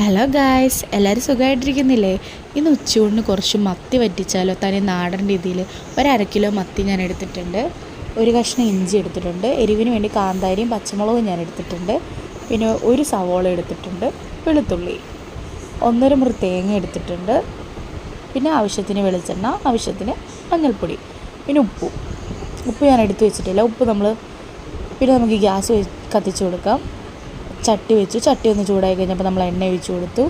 Hello guys എല്ലാവരും സുഖമായിട്ടിരിക്കുന്നില്ലേ? ഇന്ന് ഉച്ചയൂണിന് കുറച്ച് മത്തി വറ്റിച്ചാലോ? തനി നാടൻ രീതിയിൽ ഒരര കിലോ മത്തി ഞാൻ എടുത്തിട്ടുണ്ട്. ഒരു കഷ്ണം ഇഞ്ചി എടുത്തിട്ടുണ്ട്. എരിവിന് വേണ്ടി കാന്താരിയും പച്ചമുളകും ഞാൻ എടുത്തിട്ടുണ്ട്. പിന്നെ ഒരു സവോള എടുത്തിട്ടുണ്ട്. വെളുത്തുള്ളി. ഒന്നര മുറി തേങ്ങ എടുത്തിട്ടുണ്ട്. പിന്നെ ആവശ്യത്തിന് വെളിച്ചെണ്ണ ആവശ്യത്തിന് മഞ്ഞൾപ്പൊടി പിന്നെ ഉപ്പ്. ഉപ്പ് ഞാൻ എടുത്തു വെച്ചിട്ടില്ല. ഉപ്പ് നമ്മൾ പിന്നെ നമുക്ക് ഗ്യാസ് കത്തിച്ചു കൊടുക്കാം. ചട്ടി വെച്ചു. ചട്ടി ഒന്ന് ചൂടായി കഴിഞ്ഞപ്പോൾ നമ്മൾ എണ്ണ ഒഴിച്ചു കൊടുത്തു.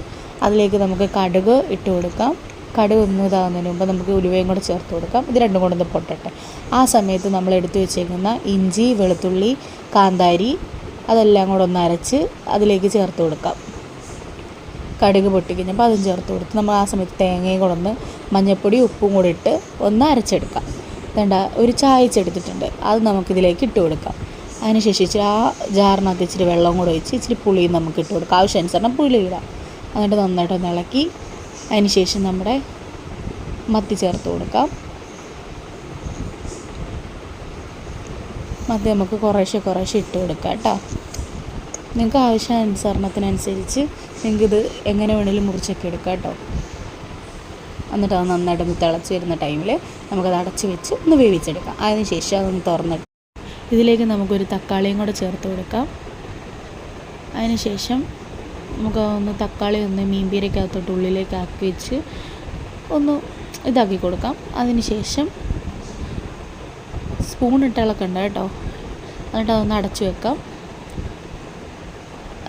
അതിലേക്ക് നമുക്ക് കടുക് ഇട്ട് കൊടുക്കാം. കടുക് ഒന്ന് ഇതാകുന്നതിന് മുമ്പ് നമുക്ക് ഉലുവയും കൂടെ ചേർത്ത് കൊടുക്കാം. ഇത് രണ്ടും കൂടെ ഒന്ന് പൊട്ടട്ടെ. ആ സമയത്ത് നമ്മൾ എടുത്തു വെച്ചേക്കുന്ന ഇഞ്ചി വെളുത്തുള്ളി കാന്താരി അതെല്ലാം കൂടെ ഒന്ന് അരച്ച് അതിലേക്ക് ചേർത്ത് കൊടുക്കാം. കടുക് പൊട്ടിക്കഴിഞ്ഞപ്പോൾ അതും ചേർത്ത് കൊടുത്ത്. നമ്മൾ ആ സമയത്ത് തേങ്ങയും കൂടെ ഒന്ന് മഞ്ഞൾപ്പൊടി ഉപ്പും കൂടി ഇട്ട് ഒന്ന് അരച്ചെടുക്കാം. വേണ്ട ഒരു ചായച്ചെടുത്തിട്ടുണ്ട് അത് നമുക്കിതിലേക്ക് ഇട്ട് കൊടുക്കാം. അതിനുശേഷം ഇച്ചിരി ആ ജാറിനകത്ത് ഇച്ചിരി വെള്ളം കൂടെ ഒഴിച്ച് ഇച്ചിരി പുളിയും നമുക്ക് ഇട്ട് കൊടുക്കാം. ആവശ്യാനുസരണം പുളി ഇടാം. എന്നിട്ട് നന്നായിട്ടൊന്ന് ഇളക്കി അതിന് ശേഷം നമ്മുടെ മത്തി ചേർത്ത് കൊടുക്കാം. മത്തി നമുക്ക് കുറേശ്ശെ കുറേശ്ശെ ഇട്ട് കൊടുക്കാം കേട്ടോ. നിങ്ങൾക്ക് ആവശ്യാനുസരണത്തിനനുസരിച്ച് നിങ്ങൾക്കിത് എങ്ങനെ വേണേലും മുറിച്ചൊക്കെ എടുക്കാം കേട്ടോ. എന്നിട്ട് അത് നന്നായിട്ടൊന്ന് തിളച്ച് വരുന്ന ടൈമിൽ നമുക്കത് അടച്ച് വെച്ച് ഒന്ന് വേവിച്ചെടുക്കാം. അതിന് ശേഷം അതൊന്ന് തുറന്നിട്ട് ഇതിലേക്ക് നമുക്കൊരു തക്കാളിയും കൂടെ ചേർത്ത് കൊടുക്കാം. അതിന് ശേഷം നമുക്ക് ഒന്ന് തക്കാളി ഒന്ന് മീൻപീരക്കകത്തോട്ട് ഉള്ളിലേക്ക് ആക്കി വെച്ച് ഒന്ന് ഇതാക്കി കൊടുക്കാം. അതിനുശേഷം സ്പൂൺ ഇട്ട് ഇളക്കണ്ട കേട്ടോ. എന്നിട്ട് അതൊന്ന് അടച്ചു വെക്കാം.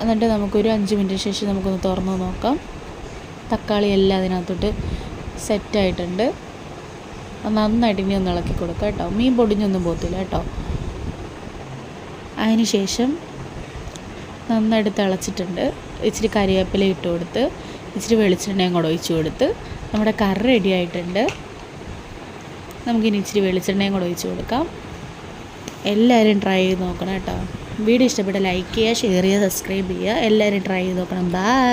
എന്നിട്ട് നമുക്കൊരു അഞ്ച് മിനിറ്റിന് ശേഷം നമുക്കൊന്ന് തുറന്ന് നോക്കാം. തക്കാളി എല്ലാം അതിനകത്തോട്ട് സെറ്റായിട്ടുണ്ട് നന്നായിട്ട് ഇനി ഒന്ന് ഇളക്കി കൊടുക്കാം കേട്ടോ. മീൻ പൊടിഞ്ഞൊന്നും പോകത്തില്ല കേട്ടോ. അതിന് ശേഷം നന്നായിട്ട് തിളച്ചിട്ടുണ്ട് ഇച്ചിരി കറിവേപ്പില ഇട്ട് കൊടുത്ത് ഇച്ചിരി വെളിച്ചെണ്ണയും കൂടെ ഒഴിച്ച് കൊടുത്ത്. നമ്മുടെ കറി റെഡി ആയിട്ടുണ്ട്. നമുക്കിനി ഇച്ചിരി വെളിച്ചെണ്ണയും കൂടെ ഒഴിച്ച് കൊടുക്കാം. എല്ലാവരും ട്രൈ ചെയ്ത് നോക്കണം കേട്ടോ. വീഡിയോ ഇഷ്ടപ്പെട്ട ലൈക്ക് ചെയ്യുക ഷെയർ ചെയ്യുക സബ്സ്ക്രൈബ് ചെയ്യുക. എല്ലാവരും ട്രൈ ചെയ്ത് നോക്കണം. ബൈ